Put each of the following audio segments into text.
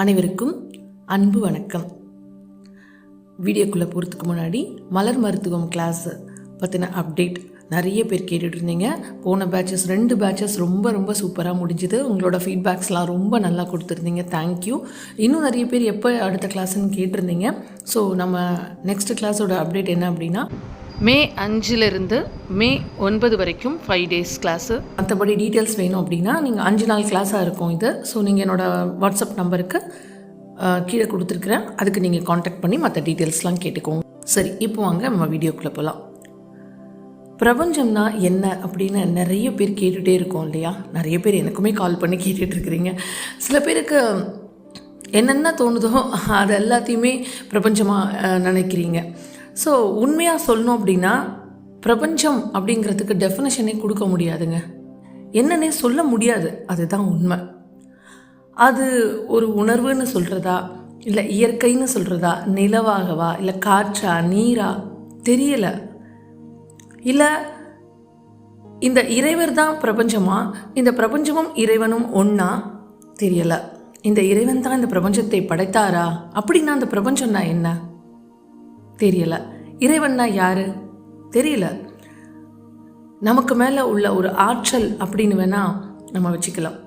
அனைவருக்கும் அன்பு வணக்கம். வீடியோக்குள்ளே போகிறதுக்கு முன்னாடி மலர் மருத்துவம் கிளாஸ் பற்றின அப்டேட் நிறைய பேர் கேட்டுட்டு இருந்தீங்க. போன பேட்சஸ் ரெண்டு பேட்சஸ் ரொம்ப ரொம்ப சூப்பராக முடிஞ்சுது. உங்களோட ஃபீட்பேக்ஸ்லாம் ரொம்ப நல்லா கொடுத்துருந்தீங்க. தேங்க்யூ இன்னும் நிறைய பேர் எப்போ அடுத்த கிளாஸ்ன்னு கேட்டிருந்தீங்க. ஸோ நம்ம நெக்ஸ்ட் கிளாஸோட அப்டேட் என்ன அப்படின்னா மே அஞ்சிலிருந்து மே ஒன்பது வரைக்கும் ஃபைவ் டேஸ் கிளாஸு மற்றபடி டீட்டெயில்ஸ் வேணும் அப்படின்னா நீங்கள் அஞ்சு நாள் கிளாஸாக இருக்கும் இது. ஸோ நீங்கள் என்னோடய வாட்ஸ்அப் நம்பருக்கு கீழே கொடுத்துருக்குறேன். அதுக்கு நீங்கள் காண்டாக்ட் பண்ணி மற்ற டீட்டெயில்ஸ்லாம் கேட்டுக்கோங்க. சரி இப்போ வாங்க நம்ம வீடியோக்குள்ளே போகலாம் பிரபஞ்சம்னா என்ன அப்படின்னு நிறைய பேர் கேட்டுகிட்டே இருக்கோம் இல்லையா? நிறைய பேர் எனக்குமே கால் பண்ணி கேட்டுட்டு இருக்கிறீங்க. சில பேருக்கு என்னென்ன தோணுதோ அது எல்லாத்தையுமே பிரபஞ்சமாக நினைக்கிறீங்க. ஸோ உண்மையாக சொல்லணும் அப்படின்னா பிரபஞ்சம் அப்படிங்கிறதுக்கு டெஃபினேஷனே கொடுக்க முடியாதுங்க. என்னன்னே சொல்ல முடியாது. அதுதான் உண்மை. அது ஒரு உணர்வுன்னு சொல்கிறதா இல்லை இயற்கைன்னு சொல்கிறதா நிலவாகவா? இல்லை காற்றா? நீரா? தெரியலை. இல்லை இந்த இறைவர் தான் பிரபஞ்சமா? இந்த பிரபஞ்சமும் இறைவனும் ஒன்றா தெரியலை. இந்த இறைவன் தான் இந்த பிரபஞ்சத்தை படைத்தாரா? அப்படின்னா அந்த பிரபஞ்சம்னா என்ன? தெரியல. இறைவன்னா யாரு? தெரியல. நமக்கு மேலே உள்ள ஒரு ஆற்றல் அப்படின்னு வேணால் நம்ம வச்சுக்கலாம்.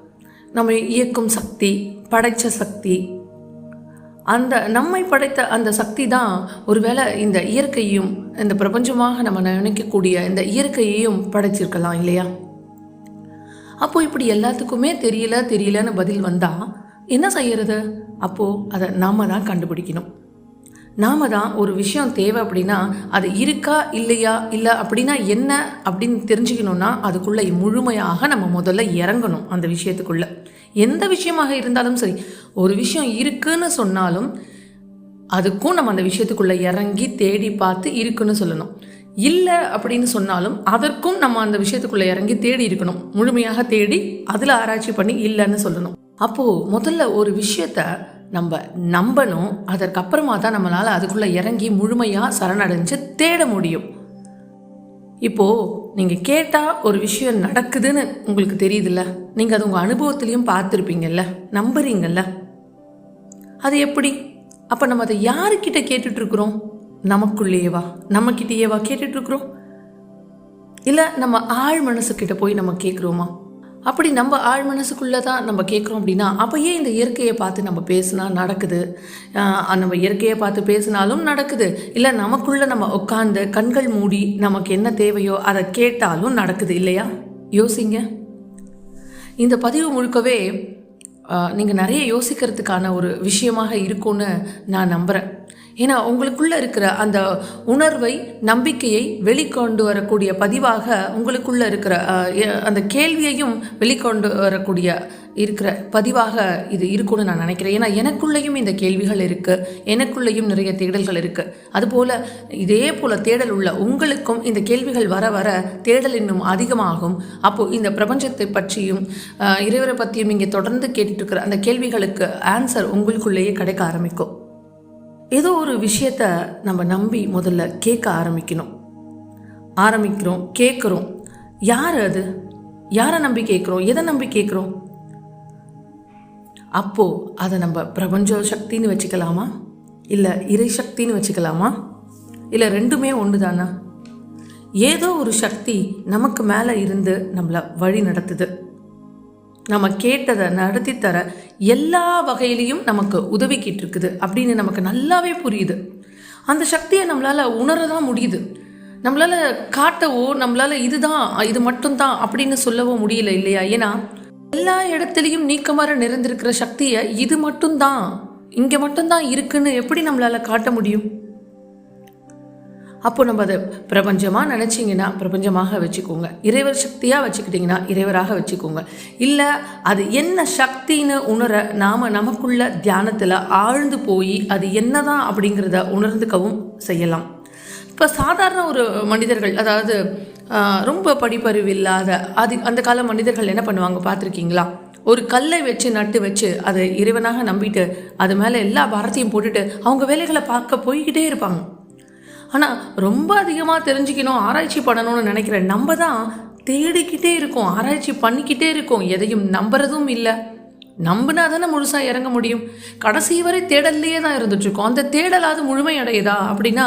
நம்ம இயக்கும் சக்தி படைத்த சக்தி. அந்த நம்மை படைத்த அந்த சக்தி தான் ஒருவேளை இந்த இயற்கையும் இந்த பிரபஞ்சமாக நம்ம நினைக்கக்கூடிய இந்த இயற்கையையும் படைச்சிருக்கலாம் இல்லையா? அப்போ இப்படி எல்லாத்துக்குமே தெரியல தெரியலன்னு பதில் வந்தால் என்ன செய்யறது? அப்போது அதை நாம தான் கண்டுபிடிக்கணும். நாம தான் ஒரு விஷயம் தேவை அப்படின்னா அது இருக்கா இல்லையா இல்லை அப்படின்னா என்ன அப்படின்னு தெரிஞ்சுக்கணும்னா அதுக்குள்ளே முழுமையாக நம்ம முதல்ல இறங்கணும் அந்த விஷயத்துக்குள்ள. எந்த விஷயமாக இருந்தாலும் சரி ஒரு விஷயம் இருக்குன்னு சொன்னாலும் அதுக்கும் நம்ம அந்த விஷயத்துக்குள்ள இறங்கி தேடி பார்த்து இருக்குன்னு சொல்லணும். இல்லை அப்படின்னு சொன்னாலும் அதற்கும் நம்ம அந்த விஷயத்துக்குள்ள இறங்கி தேடி இருக்கணும். முழுமையாக தேடி அதில் ஆராய்ச்சி பண்ணி இல்லைன்னு சொல்லணும். அப்போது முதல்ல ஒரு விஷயத்த நம்ம நம்பணும் அதற்கப்புறமா தான் நம்மளால் அதுக்குள்ளே இறங்கி முழுமையாக சரணடைஞ்சு தேட முடியும். இப்போது நீங்கள் கேட்டால் ஒரு விஷயம் நடக்குதுன்னு உங்களுக்கு தெரியுதுல்ல? நீங்கள் அது உங்கள் அனுபவத்துலேயும் பார்த்துருப்பீங்கல்ல? நம்புறீங்கல்ல? அது எப்படி? அப்போ நம்ம அதை யாருக்கிட்ட கேட்டுட்ருக்குறோம் நமக்குள்ளேயேவா நம்மக்கிட்டேயேவா கேட்டுட்ருக்குறோம் இல்லை இருக்கிறோம் நம்ம ஆழ் மனசுக்கிட்ட போய் நம்ம கேட்குறோமா அப்படி நம்ம ஆழ் மனசுக்குள்ளே தான் நம்ம கேட்குறோம் அப்படின்னா அப்போ ஏன் இந்த இயற்கையை பார்த்து நம்ம பேசினா நடக்குது. நம்ம இயற்கையை பார்த்து பேசினாலும் நடக்குது. இல்லை நமக்குள்ளே நம்ம உட்காந்து கண்கள் மூடி நமக்கு என்ன தேவையோ அதை கேட்டாலும் நடக்குது இல்லையா? யோசிங்க. இந்த பதிவு முழுக்கவே நீங்கள் நிறைய யோசிக்கிறதுக்கான ஒரு விஷயமாக இருக்கும்னு நான் நம்புகிறேன் ஏன்னா உங்களுக்குள்ளே இருக்கிற அந்த உணர்வை நம்பிக்கையை வெளிக்கொண்டு வரக்கூடிய பதிவாக உங்களுக்குள்ளே இருக்கிற அந்த கேள்வியையும் வெளிக்கொண்டு வரக்கூடிய இருக்கிற பதிவாக இது இருக்கும்னு நான் நினைக்கிறேன். ஏன்னா எனக்குள்ளேயும் இந்த கேள்விகள் இருக்குது எனக்குள்ளேயும் நிறைய தேடல்கள் இருக்குது அதுபோல் இதே போல் தேடல் உள்ள உங்களுக்கும் இந்த கேள்விகள் வர வர தேடல் இன்னும் அதிகமாகும். அப்போது இந்த பிரபஞ்சத்தை பற்றியும் இறைவரை பற்றியும் இங்கே தொடர்ந்து கேட்டுட்டு இருக்கிற அந்த கேள்விகளுக்கு ஆன்சர் உங்களுக்குள்ளேயே கிடைக்க ஆரம்பிக்கும். ஏதோ ஒரு விஷயத்த நம்ம நம்பி முதல்ல கேட்க ஆரம்பிக்கணும். ஆரம்பிக்கிறோம் கேட்குறோம். யார் அது? யாரை நம்பி கேட்குறோம்? எதை நம்பி கேட்குறோம்? அப்போது அதை நம்ம பிரபஞ்ச சக்தின்னு வச்சுக்கலாமா? இல்லை இறை சக்தின்னு வச்சுக்கலாமா? இல்லை ரெண்டுமே ஒன்று தானா ஏதோ ஒரு சக்தி நமக்கு மேலே இருந்து நம்மளை வழி நடத்துது. நம்ம கேட்டதை நடத்தி தர எல்லா வகையிலையும் நமக்கு உதவிக்கிட்டு இருக்குது அப்படின்னு நமக்கு நல்லாவே புரியுது. அந்த சக்தியை நம்மளால உணரதான் முடியுது. நம்மளால் காட்டவோ நம்மளால் இதுதான் இது மட்டும்தான் அப்படின்னு சொல்லவோ முடியல இல்லையா? ஏன்னா எல்லா இடத்துலையும் நீக்கமாக நிறைந்திருக்கிற சக்தியை இது மட்டும்தான் இங்கே மட்டும்தான் இருக்குன்னு எப்படி நம்மளால் காட்ட முடியும்? அப்போ நம்ம அதை பிரபஞ்சமாக நினச்சிங்கன்னா பிரபஞ்சமாக வச்சுக்கோங்க. இறைவர் சக்தியாக வச்சுக்கிட்டிங்கன்னா இறைவராக வச்சுக்கோங்க. இல்லை அது என்ன சக்தின்னு உணர நாம் நமக்குள்ள தியானத்தில் ஆழ்ந்து போய் அது என்னதான் அப்படிங்கிறத உணர்ந்துக்கவும் செய்யலாம். இப்போ சாதாரண ஒரு மனிதர்கள் அதாவது ரொம்ப படிப்பறிவு இல்லாத அது அந்த கால மனிதர்கள் என்ன பண்ணுவாங்க பார்த்துருக்கீங்களா? ஒரு கல்லை வச்சு நட்டு வச்சு அதை இறைவனாக நம்பிட்டு அது மேலே எல்லா பாரத்தையும் போட்டுட்டு அவங்க வேலைகளை பார்க்க போய்கிட்டே இருப்பாங்க. ஆனால் ரொம்ப அதிகமாக தெரிஞ்சுக்கணும் ஆராய்ச்சி பண்ணணும்னு நினைக்கிற நம்ம தான் தேடிக்கிட்டே இருக்கோம் ஆராய்ச்சி பண்ணிக்கிட்டே இருக்கோம். எதையும் நம்புறதும் இல்லை. நம்பினா தானே முழுசாக இறங்க முடியும். கடைசி வரை தேடல்லையே தான் இருந்துட்டுருக்கோம் அந்த தேடலாவது முழுமை அடையுதா அப்படின்னா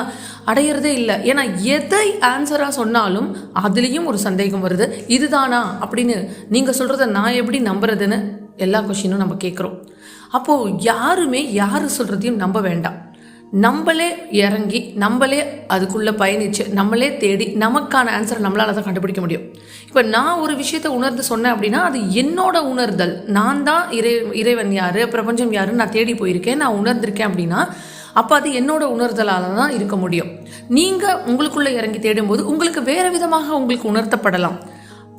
அடையிறதே இல்லை. ஏன்னா எதை ஆன்சராக சொன்னாலும் அதுலேயும் ஒரு சந்தேகம் வருது. இதுதானா அப்படின்னு நீங்கள் சொல்கிறத நான் எப்படி நம்புறதுன்னு எல்லா கொஷினும் நம்ம கேட்குறோம் அப்போது யாருமே யார் சொல்கிறதையும் நம்ப வேண்டாம். நம்மளே இறங்கி நம்மளே அதுக்குள்ளே பயணித்து நம்மளே தேடி நமக்கான ஆன்சரை நம்மளால் தான் கண்டுபிடிக்க முடியும். இப்போ நான் ஒரு விஷயத்தை உணர்ந்து சொன்னேன் அப்படின்னா அது என்னோட உணர்தல். நான் தான் இறை இறைவன் யார் பிரபஞ்சம் யாருன்னு நான் தேடி போயிருக்கேன் நான் உணர்ந்திருக்கேன் அப்படின்னா அப்போ அது என்னோட உணர்தலால் தான் இருக்க முடியும். நீங்கள் உங்களுக்குள்ளே இறங்கி தேடும்போது உங்களுக்கு வேறு விதமாக உங்களுக்கு உணர்த்தப்படலாம்.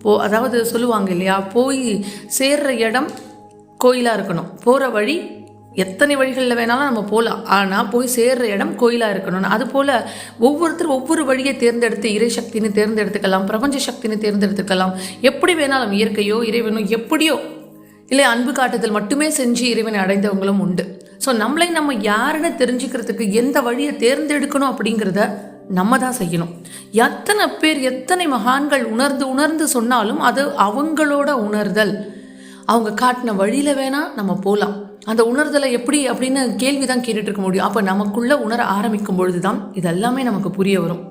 போ அதாவது சொல்லுவாங்க இல்லையா போய் சேர்ற இடம் கோயிலாக இருக்கணும். போகிற வழி எத்தனை வழிகளில் வேணாலும் நம்ம போகலாம். ஆனால் போய் சேர்ற இடம் கோயிலாக இருக்கணும் அதுபோல் ஒவ்வொருத்தரும் ஒவ்வொரு வழியை தேர்ந்தெடுத்து இறை சக்தின்னு தேர்ந்தெடுத்துக்கலாம் பிரபஞ்ச சக்தின்னு தேர்ந்தெடுத்துக்கலாம். எப்படி வேணாலும் இயற்கையோ இறைவனோ எப்படியோ இல்லை அன்பு காட்டுதல் மட்டுமே செஞ்சு இறைவனை அடைந்தவங்களும் உண்டு. ஸோ நம்மளை நம்ம யாருன்னு தெரிஞ்சுக்கிறதுக்கு எந்த வழியை தேர்ந்தெடுக்கணும் அப்படிங்கிறத நம்ம தான் செய்யணும். எத்தனை பேர் எத்தனை மகான்கள் உணர்ந்து உணர்ந்து சொன்னாலும் அது அவங்களோட உணர்தல். அவங்க காட்டின வழியில் வேணால் நம்ம போகலாம். அந்த உணர்தலை எப்படி அப்படின்னு கேள்வி தான் கேட்டுட்டு இருக்க முடியும். அப்போ நமக்குள்ளே உணர ஆரம்பிக்கும் பொழுது தான் இதெல்லாமே நமக்கு புரிய வரும்.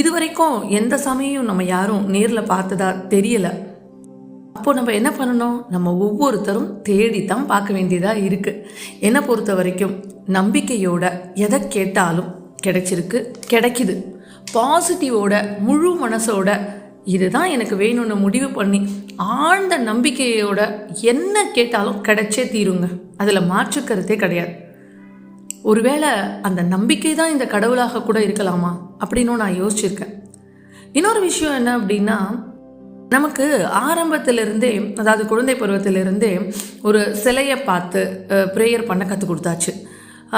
இதுவரைக்கும் எந்த சமயம் நம்ம யாரும் நேரில் பார்த்ததா தெரியலை. அப்போ நம்ம என்ன பண்ணணும்? நம்ம ஒவ்வொருத்தரும் தேடித்தான் பார்க்க வேண்டியதாக இருக்குது என்னை பொறுத்த வரைக்கும் நம்பிக்கையோட எதை கேட்டாலும் கிடைச்சிருக்கு கிடைக்குது. பாசிட்டிவோட முழு மனசோட இதுதான் எனக்கு வேணும்னு முடிவு பண்ணி ஆழ்ந்த நம்பிக்கையோட என்ன கேட்டாலும் கிடைச்சே தீருங்க. அதில் மாற்றுக்கருத்தே கிடையாது. ஒருவேளை அந்த நம்பிக்கை தான் இந்த கடவுளாக கூட இருக்கலாமா அப்படின்னு நான் யோசிச்சிருக்கேன். இன்னொரு விஷயம் என்ன அப்படின்னா நமக்கு ஆரம்பத்திலிருந்தே அதாவது குழந்தை பருவத்திலிருந்தே ஒரு சிலையை பார்த்து ப்ரேயர் பண்ண கற்றுக் கொடுத்தாச்சு.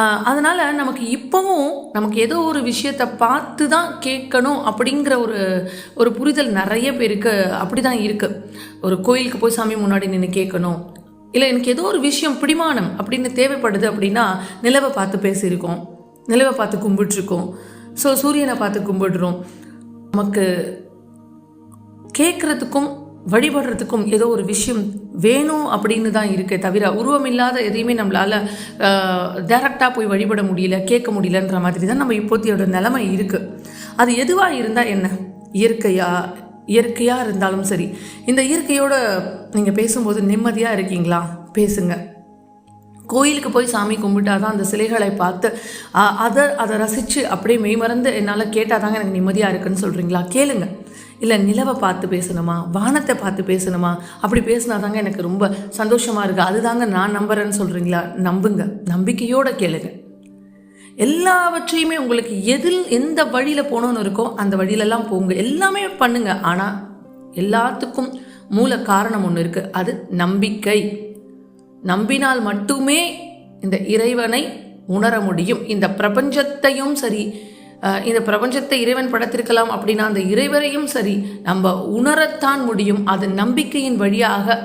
அதனால் நமக்கு இப்போவும் நமக்கு ஏதோ ஒரு விஷயத்தை பார்த்து தான் கேட்கணும் அப்படிங்கிற ஒரு ஒரு புரிதல் நிறைய பேருக்கு அப்படி தான் இருக்குது ஒரு கோயிலுக்கு போய் சாமி முன்னாடி நின்று கேட்கணும். இல்லை எனக்கு ஏதோ ஒரு விஷயம் பிடிமானம் அப்படின்னு தேவைப்படுது அப்படின்னா நிலவை பார்த்து பேசியிருக்கோம். நிலவை பார்த்து கும்பிட்டுருக்கோம். ஸோ சூரியனை பார்த்து கும்பிடுறோம். நமக்கு கேட்குறதுக்கும் வழிபடுறதுக்கும் ஏதோ ஒரு விஷயம் வேணும் அப்படின்னு தான் இருக்கே தவிர உருவம் இல்லாத எதையுமே நம்மளால் டேரெக்டாக போய் வழிபட முடியல கேட்க முடியலன்ற மாதிரி தான் நம்ம இப்போத்தியோட நிலைமை இருக்குது அது எதுவாக இருந்தால் என்ன? இயற்கையாக இயற்கையாக இருந்தாலும் சரி. இந்த இயற்கையோட நீங்கள் பேசும்போது நிம்மதியாக இருக்கீங்களா? பேசுங்க. கோயிலுக்கு போய் சாமி கும்பிட்டா தான் அந்த சிலைகளை பார்த்து அதை அதை ரசித்து அப்படியே மெய்மறந்து என்னால் கேட்டால் தாங்க எனக்கு நிம்மதியாக இருக்குன்னு சொல்கிறீங்களா கேளுங்கள் இல்லை நிலவை பார்த்து பேசணுமா? வானத்தை பார்த்து பேசணுமா? அப்படி பேசினா தாங்க எனக்கு ரொம்ப சந்தோஷமாக இருக்குது அதுதாங்க நான் நம்புறேன்னு சொல்கிறீங்களா நம்புங்க. நம்பிக்கையோடு கேளுங்க. எல்லாவற்றையுமே உங்களுக்கு எதில் எந்த வழியில் போகணுன்னு இருக்கோ அந்த வழியிலலாம் போங்க. எல்லாமே பண்ணுங்க. ஆனால் எல்லாத்துக்கும் மூல காரணம் ஒன்று இருக்குது அது நம்பிக்கை. நம்பினால் மட்டுமே இந்த இறைவனை உணர முடியும். இந்த பிரபஞ்சத்தையும் சரி இந்த பிரபஞ்சத்தை இறைவன் படைத்திருக்கலாம் அப்படின்னா அந்த இறைவரையும் சரி நம்ம உணரத்தான் முடியும். அது நம்பிக்கையின் வழியாக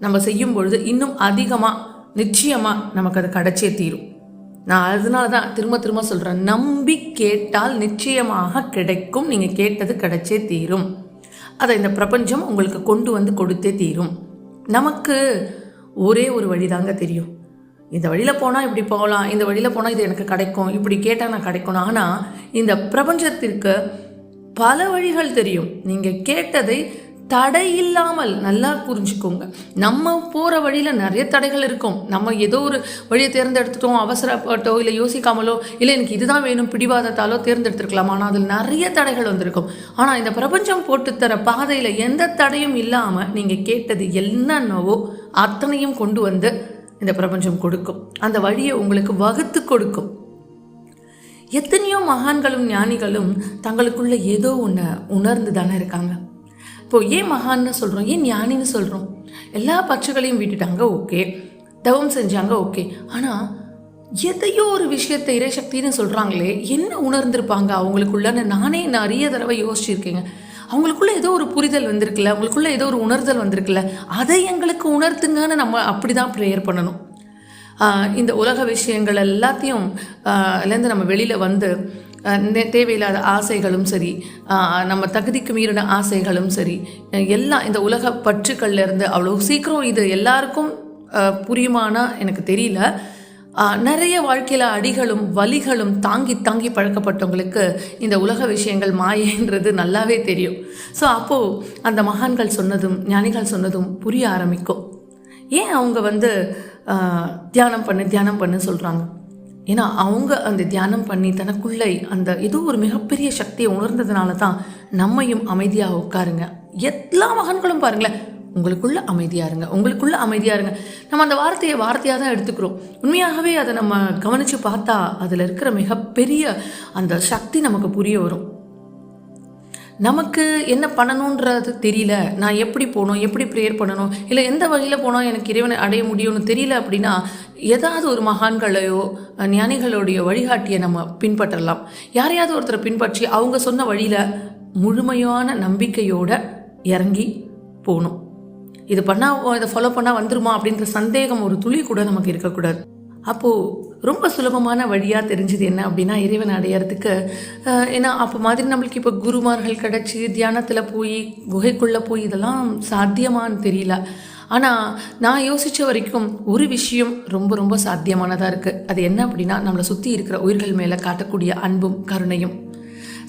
நம்ம செய்யும் பொழுது இன்னும் அதிகமாக நிச்சயமாக நமக்கு அது கிடைச்சே தீரும். நான் அதனால தான் திரும்ப திரும்ப சொல்கிறேன் நம்பி கேட்டால் நிச்சயமாக கிடைக்கும். நீங்கள் கேட்டது கிடைச்சே தீரும். அதை இந்த பிரபஞ்சம் உங்களுக்கு கொண்டு வந்து கொடுத்தே தீரும். நமக்கு ஒரே ஒரு வழி தாங்க தெரியும். இந்த வழியில் போனால் இப்படி போகலாம் இந்த வழியில் போனால் இது எனக்கு கிடைக்கும் இப்படி கேட்டால் நான் கிடைக்கணும். ஆனால் இந்த பிரபஞ்சத்திற்கு பல வழிகள் தெரியும். நீங்கள் கேட்டதை தடை இல்லாமல் நல்லா புரிஞ்சுக்கோங்க. நம்ம போகிற வழியில் நிறைய தடைகள் இருக்கும். நம்ம ஏதோ ஒரு வழியை தேர்ந்தெடுத்துட்டோம் அவசரப்பட்டோ இல்லை யோசிக்காமலோ இல்லை எனக்கு இதுதான் வேணும் பிடிவாதத்தாலோ தேர்ந்தெடுத்துருக்கலாம். ஆனால் அதில் நிறைய தடைகள் வந்திருக்கும். ஆனால் இந்த பிரபஞ்சம் போட்டுத்தர பாதையில் எந்த தடையும் இல்லாமல் நீங்கள் கேட்டது என்னென்னவோ அத்தனையும் கொண்டு வந்து இந்த பிரபஞ்சம் கொடுக்கும். அந்த வழியை உங்களுக்கு வகுத்து கொடுக்கும். எத்தனையோ மகான்களும் ஞானிகளும் தங்களுக்குள்ள ஏதோ ஒன்று உணர்ந்து தானே இருக்காங்க. இப்போ ஏன் மகான்னு சொல்கிறோம் ஏன் ஞானின்னு சொல்கிறோம் எல்லா பட்சங்களையும் விட்டுட்டாங்க ஓகே. தவம் செஞ்சாங்க ஓகே. ஆனால் எதையோ ஒரு விஷயத்தை இறைசக்தின்னு சொல்கிறாங்களே என்ன உணர்ந்திருப்பாங்க அவங்களுக்குள்ளன்னு? நானே நிறைய தடவை யோசிச்சிருக்கேங்க. அவங்களுக்குள்ள ஏதோ ஒரு புரிதல் வந்திருக்குல்ல அவங்களுக்குள்ள ஏதோ ஒரு உணர்தல் வந்திருக்குல்ல அதை எங்களுக்கு உணர்த்துங்கன்னு நம்ம அப்படி தான் ப்ரேயர் பண்ணணும் இந்த உலக விஷயங்கள் எல்லாத்தையும் இருந்து நம்ம வெளியில் வந்து தேவையில்லாத ஆசைகளும் சரி நம்ம தகுதிக்கு மீறின ஆசைகளும் சரி எல்லாம் இந்த உலக பற்றுக்கள்லேருந்து அவ்வளோ சீக்கிரம் இது எல்லாருக்கும் புரியுமானா எனக்கு தெரியல. நிறைய வாழ்க்கையில் அடிகளும் வலிகளும் தாங்கி தாங்கி பழக்கப்பட்டவங்களுக்கு இந்த உலக விஷயங்கள் மாயன்றது நல்லாவே தெரியும். ஸோ அப்போது அந்த மகான்கள் சொன்னதும் ஞானிகள் சொன்னதும் புரிய ஆரம்பிக்கும். ஏன் அவங்க வந்து தியானம் பண்ணு தியானம் பண்ணு சொல்கிறாங்க ஏன்னா அவங்க அந்த தியானம் பண்ணி தனக்குள்ளே அந்த ஏதோ ஒரு மிகப்பெரிய சக்தியை உணர்ந்ததுனால தான் நம்மையும் அமைதியாக உட்காருங்க. எல்லா மகன்களும் பாருங்களேன் உங்களுக்குள்ள அமைதியாக இருங்க உங்களுக்குள்ள அமைதியாக இருங்க. நம்ம அந்த வார்த்தையை வார்த்தையாக தான் எடுத்துக்கிறோம். உண்மையாகவே அதை நம்ம கவனித்து பார்த்தா அதில் இருக்கிற மிகப்பெரிய அந்த சக்தி நமக்கு புரிய வரும். நமக்கு என்ன பண்ணணுன்றது தெரியல. நான் எப்படி போகணும் எப்படி ப்ரேயர் பண்ணணும் இல்லை எந்த வழியில் போனால் எனக்கு இறைவனை அடைய முடியும்னு தெரியல அப்படின்னா ஏதாவது ஒரு மகான்களையோ ஞானிகளுடைய வழிகாட்டியை நம்ம பின்பற்றலாம். யாரையாவது ஒருத்தரை பின்பற்றி அவங்க சொன்ன வழியில் முழுமையான நம்பிக்கையோடு இறங்கி போகணும். இது பண்ணால் இதை ஃபாலோ பண்ணால் வந்துருமா அப்படின்ற சந்தேகம் ஒரு துளி கூட நமக்கு இருக்கக்கூடாது. அப்போது ரொம்ப சுலபமான வழியாக தெரிஞ்சது என்ன அப்படின்னா இறைவன் அடையறதுக்கு ஏன்னா அப்போ மாதிரி நம்மளுக்கு இப்போ குருமார்கள் கிடச்சி தியானத்தில் போய் குகைக்குள்ளே போய் இதெல்லாம் சாத்தியமான்னு தெரியல. ஆனால் நான் யோசித்த வரைக்கும் ஒரு விஷயம் ரொம்ப ரொம்ப சாத்தியமானதாக இருக்குது அது என்ன அப்படின்னா நம்மளை சுற்றி இருக்கிற உயிர்கள் மேலே காட்டக்கூடிய அன்பும் கருணையும்.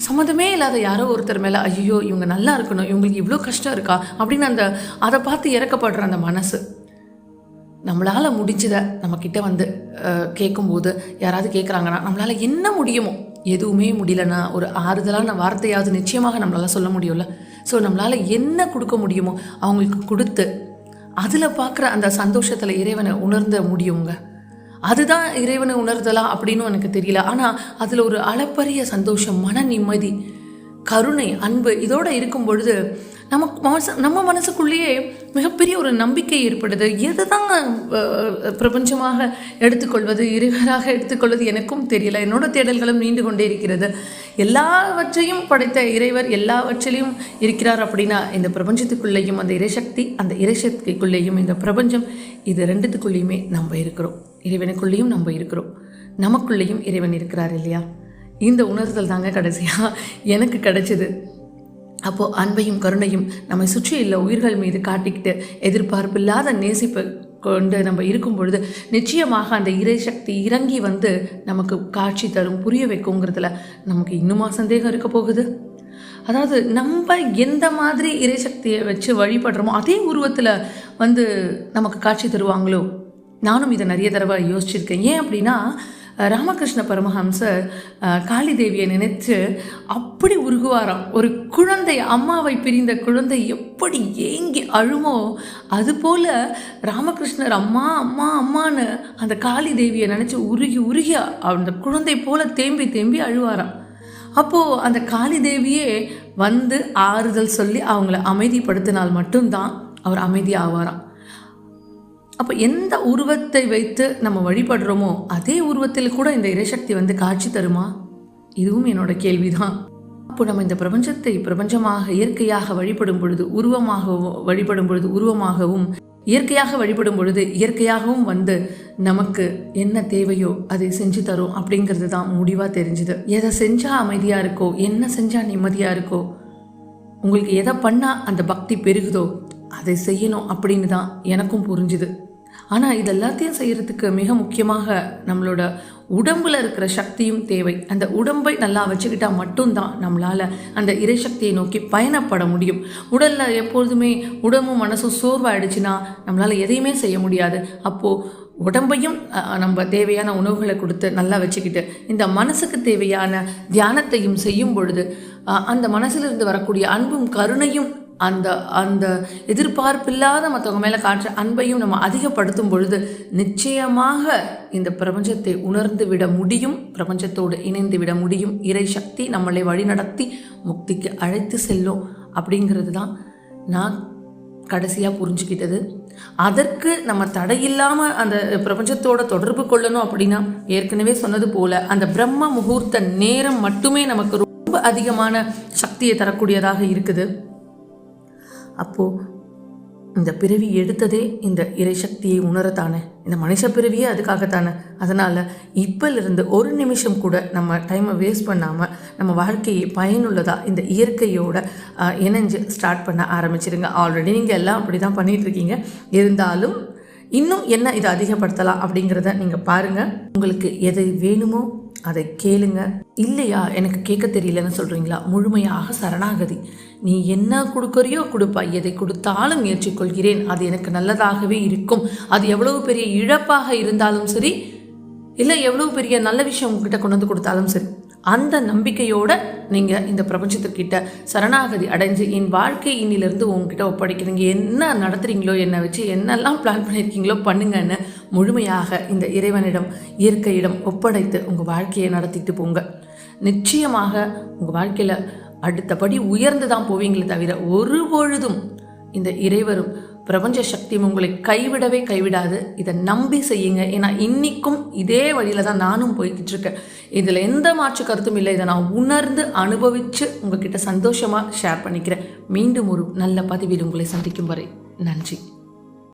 சம்மந்தமே இல்லாத யாரோ ஒருத்தர் மேலே ஐயோ இவங்க நல்லா இருக்கணும் இவங்களுக்கு இவ்வளோ கஷ்டம் இருக்கா? அப்படின்னு அந்த அதை பார்த்து இறக்கப்படுற அந்த மனசு. நம்மளால் முடிஞ்சதை நம்மக்கிட்ட வந்து கேட்கும்போது யாராவது கேட்குறாங்கன்னா நம்மளால் என்ன முடியுமோ எதுவுமே முடியலன்னா ஒரு ஆறுதலான வார்த்தையாவது நிச்சயமாக நம்மளால் சொல்ல முடியும்ல. ஸோ நம்மளால் என்ன கொடுக்க முடியுமோ அவங்களுக்கு கொடுத்து அதில் பார்க்குற அந்த சந்தோஷத்தில் இறைவனை உணர்ந்த முடியுங்க. அதுதான் இறைவனை உணர்தலா அப்படின்னு எனக்கு தெரியல. ஆனால் அதில் ஒரு அளப்பரிய சந்தோஷம் மன நிம்மதி கருணை அன்பு இதோடு இருக்கும் பொழுது நமக்கு மனசு நம்ம மனசுக்குள்ளேயே மிகப்பெரிய ஒரு நம்பிக்கை ஏற்படுது. எதுதான் தான் பிரபஞ்சமாக எடுத்துக்கொள்வது இறைவராக எடுத்துக்கொள்வது எனக்கும் தெரியல. என்னோட தேடல்களும் நீண்டு கொண்டே இருக்கிறது. எல்லாவற்றையும் படைத்த இறைவர் எல்லாவற்றிலையும் இருக்கிறார் அப்படின்னா இந்த பிரபஞ்சத்துக்குள்ளேயும் அந்த இறைசக்தி அந்த இறைசக்திக்குள்ளேயும் இந்த பிரபஞ்சம் இது ரெண்டுத்துக்குள்ளேயுமே நம்ம இருக்கிறோம். இறைவனுக்குள்ளேயும் நம்ம இருக்கிறோம். நமக்குள்ளேயும் இறைவன் இருக்கிறார் இல்லையா? இந்த உணர்தல் தாங்க கடைசியாக எனக்கு கிடைச்சது. அப்போது அன்பையும் கருணையும் நம்மை சுற்றி இல்லை உயிர்கள் மீது காட்டிக்கிட்டு எதிர்பார்ப்பில்லாத நேசிப்பு கொண்டு நம்ம இருக்கும் பொழுது நிச்சயமாக அந்த இறை சக்தி இறங்கி வந்து நமக்கு காட்சி தரும் புரிய வைக்குங்கிறதுல நமக்கு இன்னுமா சந்தேகம் இருக்க போகுது? அதாவது நம்ம எந்த மாதிரி இறைசக்தியை வச்சு வழிபடுறோமோ அதே உருவத்தில் வந்து நமக்கு காட்சி தருவாங்களோ? நானும் இதை நிறைய தடவை யோசிச்சிருக்கேன். ஏன் அப்படின்னா ராமகிருஷ்ண பரமஹம்சர் காளி தேவியை நினைத்து அப்படி உருகுவாராம். ஒரு குழந்தை அம்மாவை பிரிந்த குழந்தை எப்படி ஏங்கி அழுமோ அதுபோல் ராமகிருஷ்ணர் அம்மா அம்மா அம்மான்னு அந்த காளி தேவியை நினச்சி உருகி உருகி அந்த குழந்தை போல தேம்பி தேம்பி அழுவாராம். அப்போது அந்த காளி தேவியே வந்து ஆறுதல் சொல்லி அவங்கள அமைதிப்படுத்தினால் மட்டும்தான் அவர் அமைதி அப்போ எந்த உருவத்தை வைத்து நம்ம வழிபடுறோமோ அதே உருவத்தில் கூட இந்த இறைசக்தி வந்து காட்சி தருமா? இதுவும் என்னோட கேள்விதான். அப்போ நம்ம இந்த பிரபஞ்சத்தை பிரபஞ்சமாக இயற்கையாக வழிபடும் பொழுது உருவமாகவும் வழிபடும் பொழுது உருவமாகவும் இயற்கையாக வழிபடும் பொழுது இயற்கையாகவும் வந்து நமக்கு என்ன தேவையோ அதை செஞ்சு தரும் அப்படிங்கிறது தான் முடிவாக தெரிஞ்சுது. எதை செஞ்சால் அமைதியாக இருக்கோ என்ன செஞ்சால் நிம்மதியாக இருக்கோ உங்களுக்கு எதை பண்ணால் அந்த பக்தி பெருகுதோ அதை செய்யணும் அப்படின்னு தான் எனக்கும் புரிஞ்சுது. ஆனால் இது எல்லாத்தையும் செய்கிறதுக்கு மிக முக்கியமாக நம்மளோட உடம்பில் இருக்கிற சக்தியும் தேவை. அந்த உடம்பை நல்லா வச்சுக்கிட்டால் மட்டும்தான் நம்மளால் அந்த இறைசக்தியை நோக்கி பயணப்பட முடியும். உடலில் எப்பொழுதுமே உடம்பும் மனசும் சோர்வாயிடுச்சுன்னா நம்மளால் எதையுமே செய்ய முடியாது. அப்போது உடம்பையும் நம்ம தேவையான உணவுகளை கொடுத்து நல்லா வச்சுக்கிட்டு இந்த மனசுக்கு தேவையான தியானத்தையும் செய்யும் பொழுது அந்த மனசிலிருந்து வரக்கூடிய அன்பும் கருணையும் அந்த அந்த எதிர்பார்ப்பில்லாத மற்றவங்க மேலே காட்டுற அன்பையும் நம்ம அதிகப்படுத்தும் பொழுது நிச்சயமாக இந்த பிரபஞ்சத்தை உணர்ந்து விட முடியும் பிரபஞ்சத்தோடு இணைந்து விட முடியும். இறை சக்தி நம்மளை வழிநடத்தி முக்திக்கு அழைத்து செல்லும் அப்படிங்கிறது தான் நான் கடைசியாக புரிஞ்சுக்கிட்டது. அதற்கு நம்ம தடையில்லாமல் அந்த பிரபஞ்சத்தோட தொடர்பு கொள்ளணும் அப்படின்னா ஏற்கனவே சொன்னது போல அந்த பிரம்ம முகூர்த்த நேரம் மட்டுமே நமக்கு ரொம்ப அதிகமான சக்தியை தரக்கூடியதாக இருக்குது. அப்போது இந்த பிறவி எடுத்ததே இந்த இறைசக்தியை உணரத்தானே? இந்த மனுஷ பிறவியே அதுக்காகத்தானே? அதனால் இப்பிலிருந்து ஒரு நிமிஷம் கூட நம்ம டைமை வேஸ்ட் பண்ணாமல் நம்ம வாழ்க்கையை பயனுள்ளதாக இந்த இயற்கையோட இணைஞ்சு ஸ்டார்ட் பண்ண ஆரம்பிச்சிருங்க. ஆல்ரெடி நீங்கள் எல்லாம் அப்படி தான் பண்ணிகிட்ருக்கீங்க இருந்தாலும் இன்னும் என்ன இதை அதிகப்படுத்தலாம் அப்படிங்கிறத நீங்கள் பாருங்கள் உங்களுக்கு எது வேணுமோ அதை கேளுங்க. இல்லையா? எனக்கு கேட்க தெரியலன்னு சொல்கிறீங்களா முழுமையாக சரணாகதி. நீ என்ன கொடுக்குறியோ கொடுப்பா. எதை கொடுத்தாலும் ஏற்றுக்கொள்கிறேன். அது எனக்கு நல்லதாகவே இருக்கும். அது எவ்வளவு பெரிய இழப்பாக இருந்தாலும் சரி இல்லை எவ்வளவு பெரிய நல்ல விஷயம் உங்ககிட்ட கொண்டு வந்து கொடுத்தாலும் சரி. அந்த நம்பிக்கையோட நீங்கள் இந்த பிரபஞ்சத்துக்கிட்ட சரணாகதி அடைஞ்சு என் வாழ்க்கை இன்னிலிருந்து உங்ககிட்ட ஒப்படைக்கிறீங்க. என்ன நடத்துறீங்களோ என்னை வச்சு என்னெல்லாம் பிளான் பண்ணியிருக்கீங்களோ பண்ணுங்கன்னு முழுமையாக இந்த இறைவனிடம் இயற்கையிடம் ஒப்படைத்து உங்கள் வாழ்க்கையை நடத்திட்டு போங்க. நிச்சயமாக உங்கள் வாழ்க்கையில் அடுத்தபடி உயர்ந்து தான் போவீங்களே தவிர ஒரு பொழுதும் இந்த இறைவரும் பிரபஞ்ச சக்தியும் உங்களை கைவிடவே கைவிடாது. இதை நம்பி செய்யுங்க. ஏன்னா இன்றைக்கும் இதே வழியில் தான் நானும் போய்கிட்டு இருக்கேன். இதில் எந்த மாற்று கருத்தும் இல்லை. இதை நான் உணர்ந்து அனுபவித்து உங்ககிட்ட சந்தோஷமாக ஷேர் பண்ணிக்கிறேன். மீண்டும் ஒரு நல்ல பதிவில் உங்களை சந்திக்கும் வரை நன்றி.